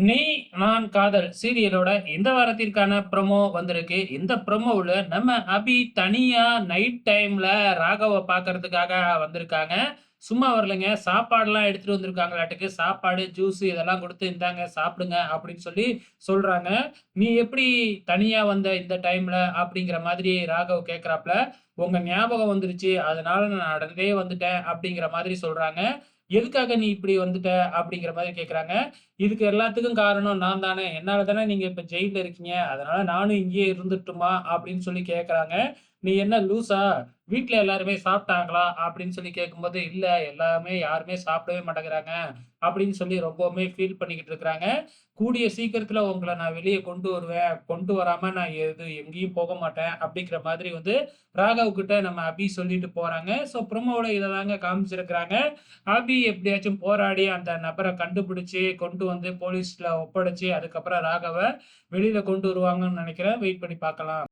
நீ நான் காதல் சீரியலோட இந்த வாரத்திற்கான ப்ரோமோ வந்திருக்கு. இந்த ப்ரொமோவில் நம்ம அபி தனியாக நைட் டைமில் ராகவை பார்க்கறதுக்காக வந்திருக்காங்க. சும்மா வரலைங்க. சாப்பாடெலாம் எடுத்துகிட்டு வந்திருக்காங்களாட்டுக்கு. சாப்பாடு, ஜூஸ் இதெல்லாம் கொடுத்து இந்தாங்க சாப்பிடுங்க அப்படின்னு சொல்லி சொல்கிறாங்க "நீ எப்படி தனியாக வந்த இந்த டைமில் அப்படிங்கிற மாதிரி ராகவ் கேட்கிறாப்ல. உங்கள் ஞாபகம் வந்துருச்சு. அதனால நான் நடந்தே வந்துட்டேன்." அப்படிங்கிற மாதிரி சொல்கிறாங்க "எதுக்காக நீ இப்படி வந்துட்ட?" அப்படிங்கிற மாதிரி கேட்குறாங்க "இதுக்கு எல்லாத்துக்கும் காரணம் நான் தானே. என்னால தானே நீங்க இப்ப ஜெயிலில் இருக்கீங்க. அதனால நானும் இங்கேயே இருந்துட்டுமா அப்படின்னு சொல்லி கேட்குறாங்க "நீ என்ன லூஸா வீட்டில் எல்லாருமே சாப்பிட்டாங்களா?" அப்படின்னு சொல்லி கேட்கும்போது, இல்லை எல்லாமே யாருமே சாப்பிடவே மாட்டேங்கிறாங்க." அப்படின்னு சொல்லி ரொம்பவுமே ஃபீல் பண்ணிக்கிட்டு இருக்கிறாங்க. "கூடிய சீக்கிரத்துல உங்களை நான் வெளியே கொண்டு வருவேன். கொண்டு வராம நான் எது எங்கேயும் போக மாட்டேன்." அப்படிங்கிற மாதிரி வந்து ராகவ் கிட்ட நம்ம அபி சொல்லிட்டு போறாங்க. ஸோ ப்ரோமோல இதை தாங்க காமிச்சிருக்கிறாங்க. அபி எப்படியாச்சும் போராடி அந்த நபரை கண்டுபிடிச்சு, கொண்டு வந்து போலீஸ்ல ஒப்படைச்சு, அதுக்கப்புறம் ராகவை வெளியில கொண்டு வருவாங்கன்னு நினைக்கிறேன் வெயிட் பண்ணி பார்க்கலாம்.